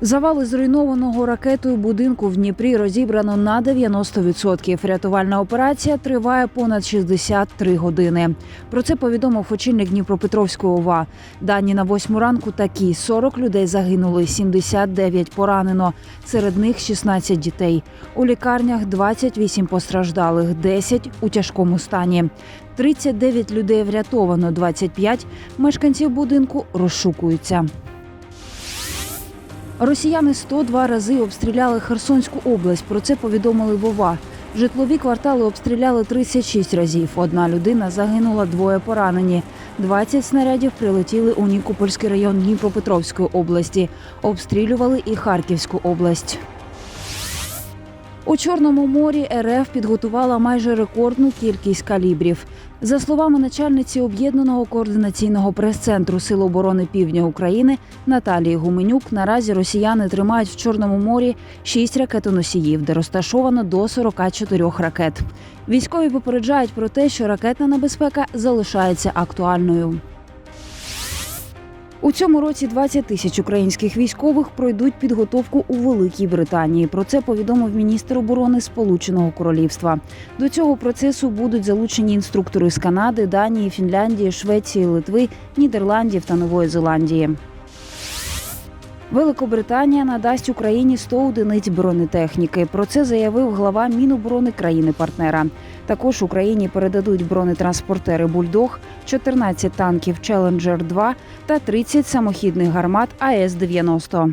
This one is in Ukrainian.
Завали зруйнованого ракетою будинку в Дніпрі розібрано на 90%. Рятувальна операція триває понад 63 години. Про це повідомив очільник Дніпропетровської ОВА. Дані на восьму ранку такі: 40 людей загинули, 79 поранено. Серед них 16 дітей. У лікарнях 28 постраждалих, 10 у тяжкому стані. 39 людей врятовано, 25 мешканців будинку розшукуються. Росіяни 102 рази обстріляли Херсонську область. Про це повідомили Вова. Житлові квартали обстріляли 36 разів. Одна людина загинула, двоє поранені. 20 снарядів прилетіли у Нікопольський район Дніпропетровської області. Обстрілювали і Харківську область. У Чорному морі РФ підготувала майже рекордну кількість калібрів. За словами начальниці об'єднаного координаційного прес-центру Сил оборони Півдня України Наталії Гуменюк, наразі росіяни тримають в Чорному морі шість ракетоносіїв, де розташовано до 44 ракет. Військові попереджають про те, що ракетна небезпека залишається актуальною. У цьому році 20 тисяч українських військових пройдуть підготовку у Великій Британії. Про це повідомив міністр оборони Сполученого Королівства. До цього процесу будуть залучені інструктори з Канади, Данії, Фінляндії, Швеції, Литви, Нідерландів та Нової Зеландії. Великобританія надасть Україні 100 одиниць бронетехніки. Про це заявив глава Міноборони країни-партнера. Також Україні передадуть бронетранспортери Бульдог, 14 танків Челенджер 2 та 30 самохідних гармат АС 90